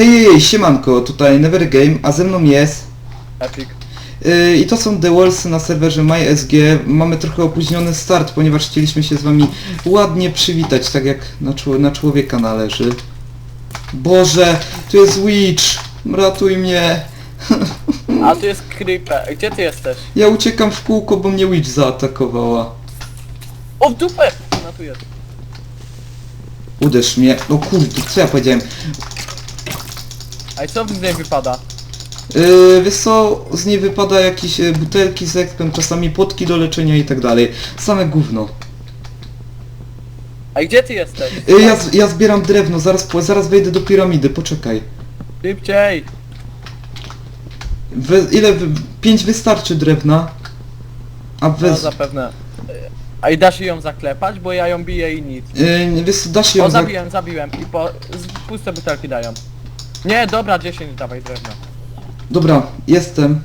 Hej, hej, siemanko, tutaj Never Game, a ze mną jest... Epic. Yy, I to są The Walls na serwerze MySG. Mamy trochę opóźniony start, ponieważ chcieliśmy się z wami ładnie przywitać, tak jak na, na człowieka należy. Boże, tu jest Witch! Ratuj mnie! A tu jest creeper. Gdzie ty jesteś? Ja uciekam w kółko, bo mnie Witch zaatakowała. O w dupę! No tu jest. Uderz mnie. No kurde, co ja powiedziałem? A i co z niej wypada? Yy, wiesz co, z niej wypada jakieś e, butelki z ekspem, czasami płotki do leczenia i tak dalej. Same gówno. A gdzie ty jesteś? Yy, ja, z- ja zbieram drewno, zaraz, po- zaraz wejdę do piramidy, poczekaj. Szybciej! We, ile? wy- Pięć wystarczy drewna. A No wez... zapewne. A i dasz ją zaklepać, bo ja ją biję i nic. Yy, wiesz, co, da się ją O za... zabiłem, zabiłem i po... Z puste butelki dają. Nie, dobra, 10 dawaj drewna. Dobra, jestem.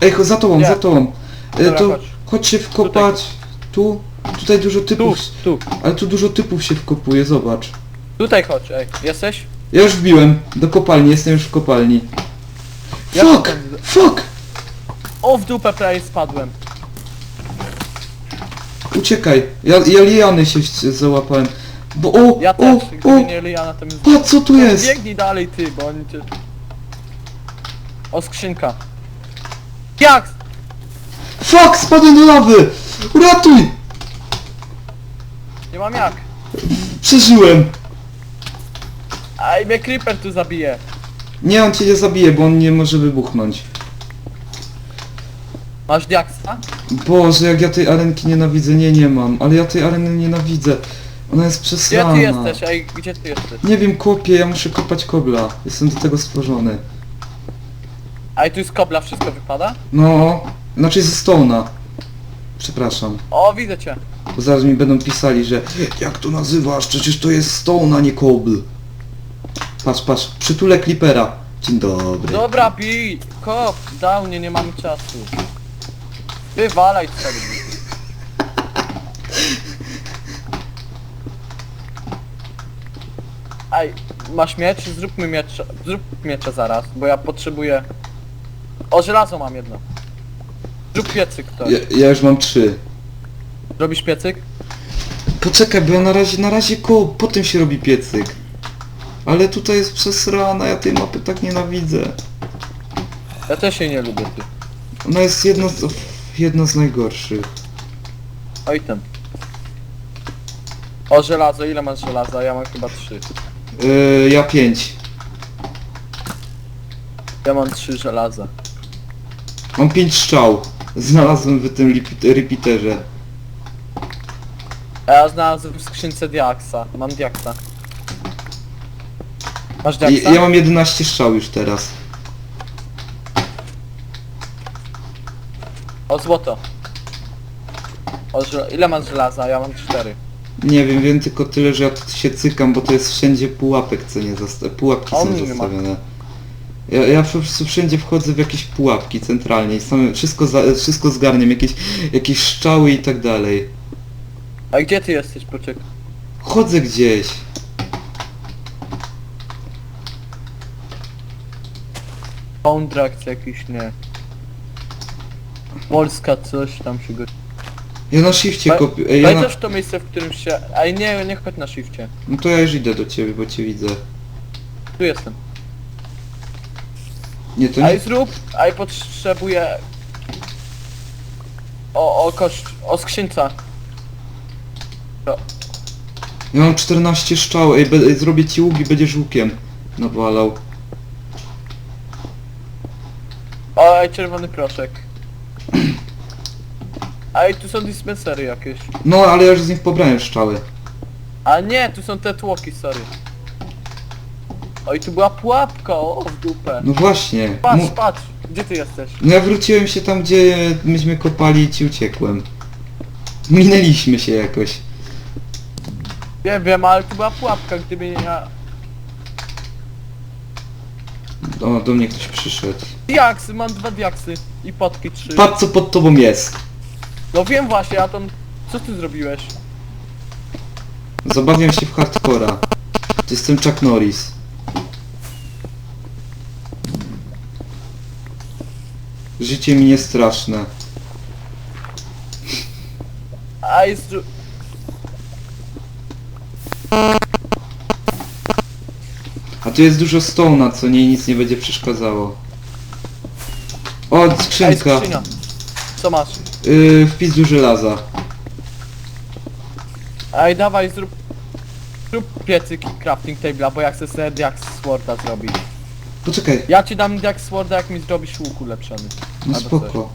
Ej, cho- za tobą, Nie. za tobą. Yy, Dobra, to chodź. chodź się wkopać. Tu? Tutaj dużo Tu, typów. tu. Ale tu dużo typów się wkopuje, zobacz. Tutaj chodź, ej. Jesteś? Ja już wbiłem do kopalni, jestem już w kopalni. Ja Fuck! Fuck! O w dupę prawie spadłem. Uciekaj. Ja, ja liany się załapałem. Bo o, Ja o, też, o, gdyby nie Liana to patrz co tu jest. Biegnij dalej ty, bo oni cię... O skrzynka. Jak? Fuck, spadłem do lawy. Uratuj! Nie mam jak. Przeżyłem. A i mnie creeper tu zabije. Nie, on cię nie zabije, bo on nie może wybuchnąć. Masz diaksa? Boże, jak ja tej arenki nienawidzę. Nie, nie mam. Ale ja tej areny nienawidzę. Ona jest Gdzie przesrana. ty jesteś? Ej, gdzie ty jesteś? Nie wiem, kopię, ja muszę kopać kobla. Jestem do tego stworzony. A i tu z kobla wszystko wypada? No, znaczy ze Stone'a. Przepraszam. O, widzę cię. Bo zaraz mi będą pisali, że jak to nazywasz? Przecież to jest Stone, a nie kobl. Patrz, patrz, przytulę Clippera. Dzień dobry. Dobra, bij! Kop! Downie, nie mamy czasu. Wywalaj sobie. Ej, masz miecz? Zróbmy miecz. Zrób miecze zaraz, bo ja potrzebuję... O, żelazo mam jedno. Zrób piecyk ktoś. Ja, ja już mam trzy. Robisz piecyk? Poczekaj, bo ja na razie, na razie koło, potem się robi piecyk. Ale tutaj jest przesrana, ja tej mapy tak nienawidzę. Ja też jej nie lubię, ty. Ona jest jedna z, jedna z najgorszych. Oj ten. O, żelazo, ile masz żelaza? Ja mam chyba trzy. Yy, ja pięć. Ja mam trzy żelaza. Mam pięć strzał. Znalazłem w tym repeat- repeaterze. A ja znalazłem w skrzynce diaksa. Mam diaksa. Masz I, diaksa? ja mam 11 strzał już teraz. O złoto. O żel... Ile masz żelaza? Ja mam cztery. Nie wiem, wiem tylko tyle, że ja tu się cykam, bo to jest wszędzie pułapek, co nie zosta- pułapki są zastawione. Ja, ja po prostu wszędzie wchodzę w jakieś pułapki centralnie i same, wszystko, za, wszystko zgarniam, jakieś, jakieś szczały i tak dalej. A gdzie ty jesteś, poczekaj? Chodzę gdzieś. Kontrakt jakiś, nie. Polska coś tam się go... Ja na shifcie Pa- kopię. Ej, ja na... Pamiętasz to miejsce, w którym się... Ej, nie, nie chodź na shifcie. No to ja już idę do ciebie, bo cię widzę. Tu jestem. Nie, to A nie... zrób... A i potrzebuję... O, o kość... O skrzynca. Ja mam 14 strzał, ej, be, zrobię ci łuk i będziesz łukiem nawalał. O, ej, czerwony proszek. Ej, tu są dispensery jakieś. No, ale ja już z nich pobrałem strzały. A nie, tu są te tłoki, sorry. Oj, tu była pułapka, o, w dupę. No właśnie. Patrz, Mu... patrz, gdzie ty jesteś? No ja wróciłem się tam, gdzie myśmy kopali i ci uciekłem. Minęliśmy się jakoś. Nie wiem, ale tu była pułapka, gdyby nie ja... O, do mnie ktoś przyszedł. Diaksy, mam dwa diaksy. I potki trzy. Patrz co pod tobą jest. No wiem właśnie, Atom, co ty zrobiłeś? Zabawiam się w hardcora. Jestem Chuck Norris. Życie mi nie straszne. A jest... A tu jest dużo stone'a, co niej nic nie będzie przeszkadzało. O, skrzynka! skrzynia. Co masz? Yy, wpis do żelaza. Ej, dawaj, zrób... Zrób piecyk i crafting table'a, bo ja chcę sobie Diax Sworda zrobić. Poczekaj, Ja ci dam Diax Sworda, jak mi zrobisz łuk ulepszony. no Albo spoko.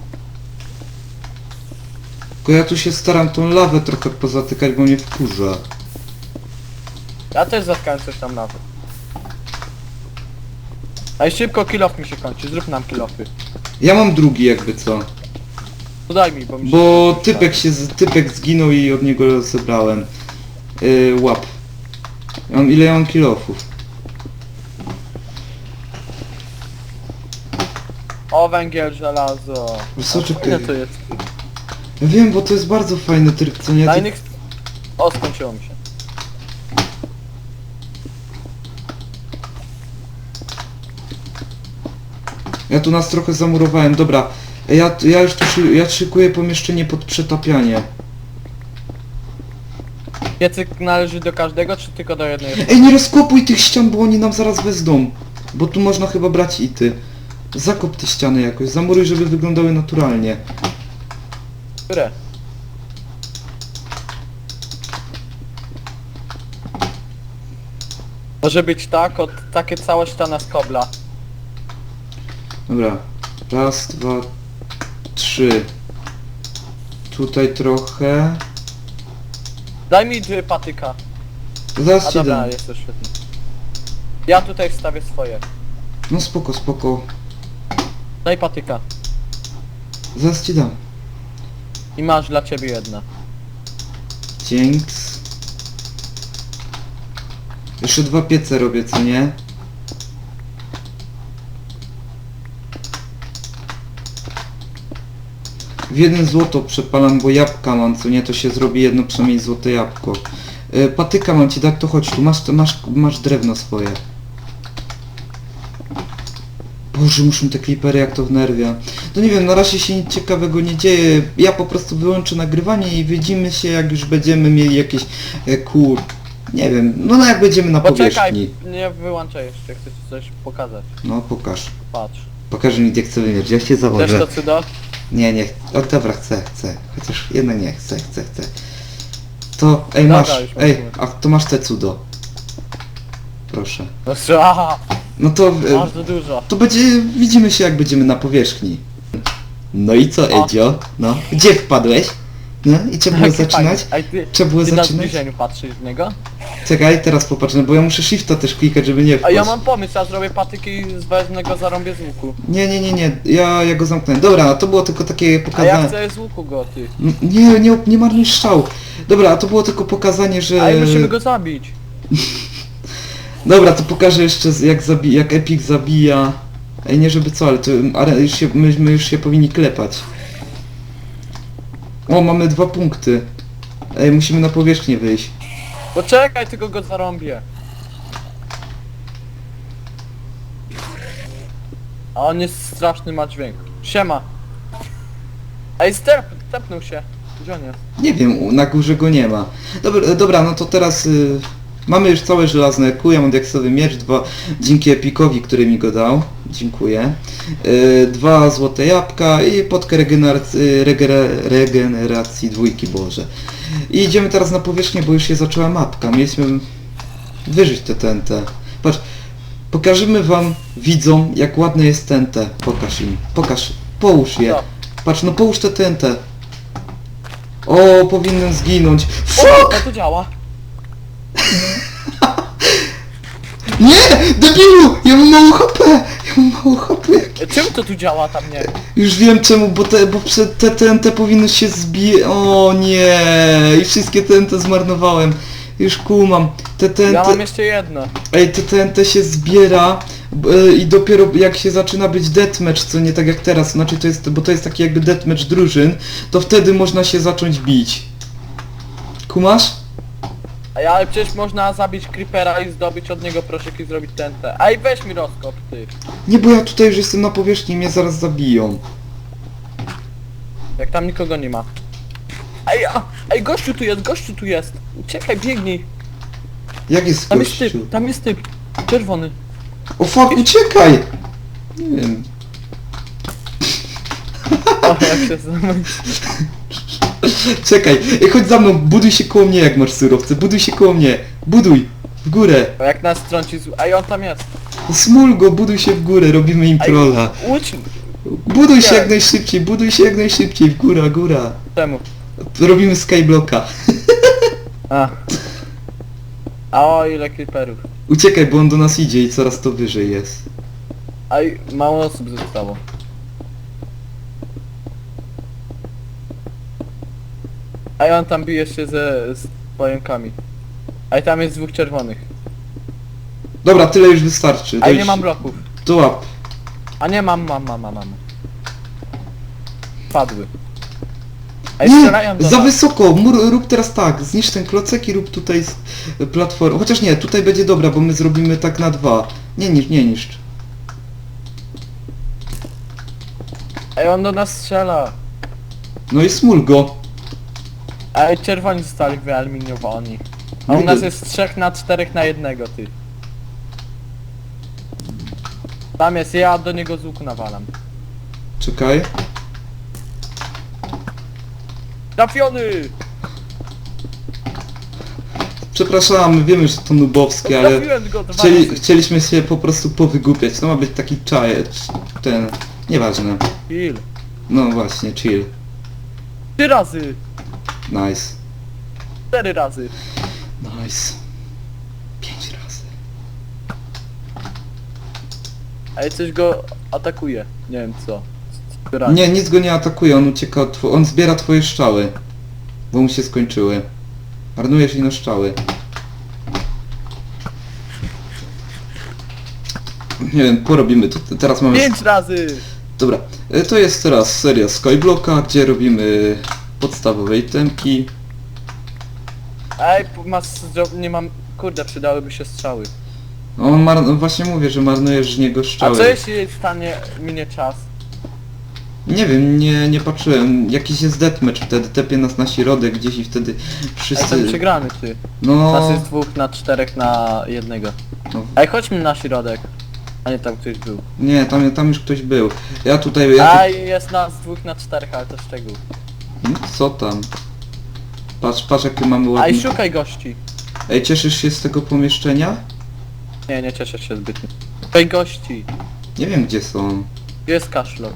Tylko ja tu się staram tą lawę trochę pozatykać, bo mnie wkurza. Ja też zatkałem coś tam nawet. Ej, szybko kill off mi się kończy, zrób nam kill offy. Ja mam drugi jakby co. Daj mi, bo mi się... Bo typek się, z- typek zginął i od niego zebrałem. Yy, łap. Mam, ile mam kilofów? O, węgiel, żelazo. Czekaj. Ile to jest? Ja wiem, bo to jest bardzo fajny tryb, co nie? Na Ty... innych... O, skończyło mi się. Ja tu nas trochę zamurowałem, dobra. Ja, ja już tu szy, ja szykuję pomieszczenie pod przetapianie. Piecyk należy do każdego, czy tylko do jednej? Ej, nie rozkopuj tych ścian, bo oni nam zaraz wezdą. Bo tu można chyba brać ity. Zakop te ściany jakoś, zamuruj, żeby wyglądały naturalnie. Które? Może być tak, od takie całe ściana z kobla. Dobra. Raz, dwa, Tutaj trochę. Daj mi dwie patyka. Zaraz A ci dobra, dam. jest to świetnie. Ja tutaj wstawię swoje. No spoko, spoko. Daj patyka. Zaraz ci dam. I masz dla ciebie jedna. Dzięks. Jeszcze dwa piece robię, co nie? W jeden złoto przepalam, bo jabłka mam, co nie? To się zrobi jedno przynajmniej złote jabłko. E, patyka mam ci dać, to chodź tu, masz, masz, masz drewno swoje. Boże, muszą te klipery jak to wnerwia. No nie wiem, na razie się nic ciekawego nie dzieje. Ja po prostu wyłączę nagrywanie i widzimy się jak już będziemy mieli jakieś e, kur... Nie wiem, no, no jak będziemy na Poczekaj, powierzchni. nie wyłączaj jeszcze, chcę ci coś pokazać. No pokaż. Patrz. Pokaż mi gdzie chcę wymierzyć, ja się Chcesz założę. to cudo? Nie, nie, o dobra, chcę, chcę. Chociaż jednak nie, chcę, chcę, chcę. To, ej Dobra, masz, już ej, a to masz te cudo. Proszę. No co? No to, e, masz to dużo. to będzie, widzimy się jak będziemy na powierzchni. No i co, O. Edzio? No, gdzie wpadłeś? No i trzeba było Jakie zaczynać? fajne. Ej, ty, Trzeba było ty na zaczynać? zbliżeniu patrzysz w niego? Czekaj, teraz popatrzę, bo ja muszę shifta też klikać, żeby nie A wpaść. ja mam pomysł, ja zrobię patyki i wezmę go zarąbię z łuku. Nie, nie, nie, nie, ja, ja go zamknę. Dobra, to było tylko takie A ja pokazanie. chcę z łuku go, ty. Nie, nie, nie marnuj strzał. Dobra, a to było tylko pokazanie, że... A i musimy go zabić. Dobra, to pokażę jeszcze z- jak, zabi jak Epic zabija... Ej, nie żeby co, ale to ale już się, my, my już się powinni klepać. O, mamy dwa punkty. Ej, musimy na powierzchnię wyjść. Poczekaj, tylko go zarąbię. A on jest straszny, ma dźwięk. Siema. Ej, step, stepnął się. Gdzie on jest? Nie wiem, na górze go nie ma. Dobra, dobra no to teraz y, mamy już całe żelazne ja mam diaksowy miecz, dwa, dzięki Epikowi, który mi go dał. Dziękuję. Y, dwa złote jabłka i podkę regeneracji, regere, regeneracji dwójki, Boże. I idziemy teraz na powierzchnię, bo już się zaczęła mapka. Mieliśmy wyżyć te TNT. Patrz, pokażemy wam, widzom, jak ładne jest TNT. Pokaż im. Pokaż. Połóż je. Co? Patrz, no połóż te TNT. O, powinien zginąć. O, Fuck! no to działa. Nie! Debilu! Ja mam mało HP! Mało HP! E, Czym to tu działa tam nie? Już wiem czemu, bo te, bo prze- te TNT powinny się zbije... O nie! I wszystkie TNT zmarnowałem. Już kumam. Te TNT... Ja mam jeszcze jedno. Ej, te TNT się zbiera b- i dopiero jak się zaczyna być deathmatch, co nie tak jak teraz, znaczy to jest, bo to jest taki jakby deathmatch drużyn, to wtedy można się zacząć bić. Kumasz? Ja, ale przecież można zabić creepera i zdobyć od niego proszek i zrobić TNT. Ej, weź mi rozkop, ty. Nie, bo ja tutaj już jestem na powierzchni i mnie zaraz zabiją. Jak tam nikogo nie ma. Ej, a, ej, gościu tu jest, gościu tu jest. Uciekaj, biegnij. Jak jest Tam jest gościu? typ, tam jest typ. Czerwony. O fuck, uciekaj! Nie wiem. O, jak się zamyć. Czekaj, ej, chodź za mną, buduj się koło mnie jak masz surowce, buduj się koło mnie. Buduj! W górę! Jak nas trąci z... Ej, on tam jest. Smul go, buduj się w górę, robimy im Ej, trolla. Łódź. Buduj się jak najszybciej, buduj się jak najszybciej, w góra, góra. Czemu? Robimy skyblocka. A. A o, ile creeperów. Uciekaj, bo on do nas idzie i coraz to wyżej jest. Ej, mało osób zostało. Ej, on tam bije się ze, z pająkami. Ej, tam jest dwóch czerwonych. Dobra, tyle już wystarczy. Ej, Dojdź- nie mam bloków. To łap. A nie, mam, mam, mam, mam, mam. Padły. Ej, Nie, strzelają do za nas. wysoko, mur, rób teraz tak, zniszcz ten klocek i rób tutaj z platformę. Chociaż nie, tutaj będzie dobra, bo my zrobimy tak na dwa. Nie niszcz, nie niszcz. Ej, on do nas strzela. No i smul go. Ej, czerwoni zostali wyaluminiowani. A u nas jest 3 na 4 na jednego, ty. Tam jest, ja do niego z łuku nawalam. Czekaj. Trafiony! Przepraszamy, wiemy, że to nubowskie, ale Trafiłem go dwa chcieli, razy. chcieliśmy się po prostu powygłupiać. To ma być taki czaj, ten, nieważne. Kill. No właśnie, chill. Trzy razy! Nice. Cztery razy! Nice. Pięć razy. Ej, coś go atakuje. Nie wiem co. Zbieranie. Nie, nic go nie atakuje, on ucieka od on zbiera twoje strzały. Bo mu się skończyły. Marnujesz ino strzały. Nie wiem, porobimy to. Teraz mamy... Pięć razy! Dobra, e, to jest teraz seria Skyblocka, gdzie robimy podstawowe itemki. Ej, masz... zro- nie mam... Kurde, przydałyby się strzały. No, on mar... no właśnie mówię, że marnujesz z niego A strzały. co jeśli stanie, minie czas? Nie wiem, nie, nie patrzyłem. Jakiś jest deathmatch wtedy, tepie nas na środek gdzieś i wtedy Ej, wszyscy... ten przegrany, ty. No, Nas jest dwóch na czterech na jednego. no, Ej, chodźmy na środek. A nie tam ktoś był. nie, tam, tam już ktoś był. Ja tutaj... Ja tu... Ej, jest nas dwóch na czterech, ale to szczegół. Hmm, Co tam? Patrz, patrz jakie mamy ładne... Ej, szukaj gości. Ej, cieszysz się z tego pomieszczenia? Nie, nie cieszę się zbytnio. Szukaj gości. Nie wiem gdzie są. Gdzie jest kaszlo?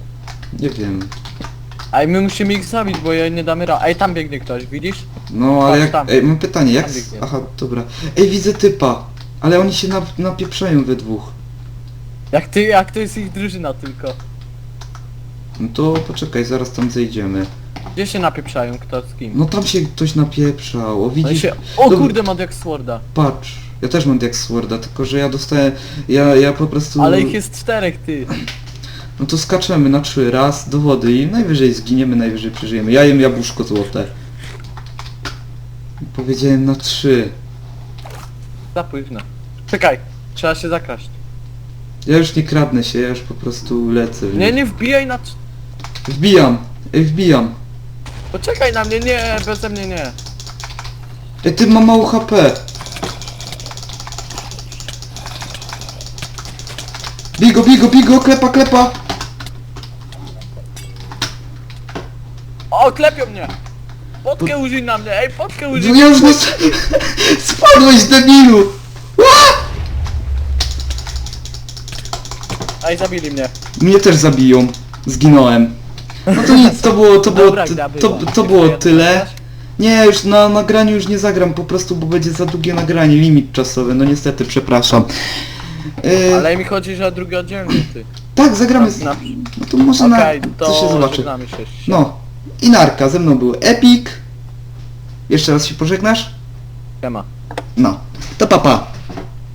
Nie wiem. Ej, my musimy ich zabić, bo je nie damy ra. Ej, tam biegnie ktoś, widzisz? No ale Patrz jak... tam. Ej, mam pytanie, jak... Tam s- biegnie. Aha, dobra. Ej, widzę typa. Ale oni się nap napieprzają we dwóch. Jak ty, jak to jest ich drużyna tylko. No to poczekaj, zaraz tam zejdziemy. Gdzie się napieprzają, kto z kim? No tam się ktoś napieprzał, o No i widzisz? się... O Dobra. kurde, ma jak Sworda. Patrz, ja też mam jak Sworda, tylko że ja dostałem... Ja, ja po prostu... Ale ich jest czterech, ty. No to skaczemy na trzy, raz do wody i najwyżej zginiemy, najwyżej przeżyjemy. Ja jem jabłuszko złote. Powiedziałem na trzy. Za późno. Czekaj, trzeba się zakraść. Ja już nie kradnę się, ja już po prostu lecę. Nie, nie wbijaj na... Wbijam! Ej, wbijam! Poczekaj na mnie, nie, beze mnie nie. Ej, ty ma mało HP! Bigo, bigo, bigo, klepa, klepa! O, klepią mnie! Potkę użyj na mnie, ej, potkę użyj! No ja już nie... Spadłeś, debilu! Ej, zabili mnie. Mnie też zabiją. Zginąłem. No to nic, to było, to było, Dobra gra to, była. to było Dziękuję, tyle. Nie, już na nagraniu już nie zagram, po prostu, bo będzie za długie nagranie, limit czasowy, no niestety, przepraszam. Yy, Ale mi chodzi, że drugi oddzielny, ty. tak, zagramy, z... Na... no to może Okej, na... to co się zobaczy. żegnamy się. No, i Narka, ze mną był Epic. Jeszcze raz się pożegnasz? Siema. No, to papa.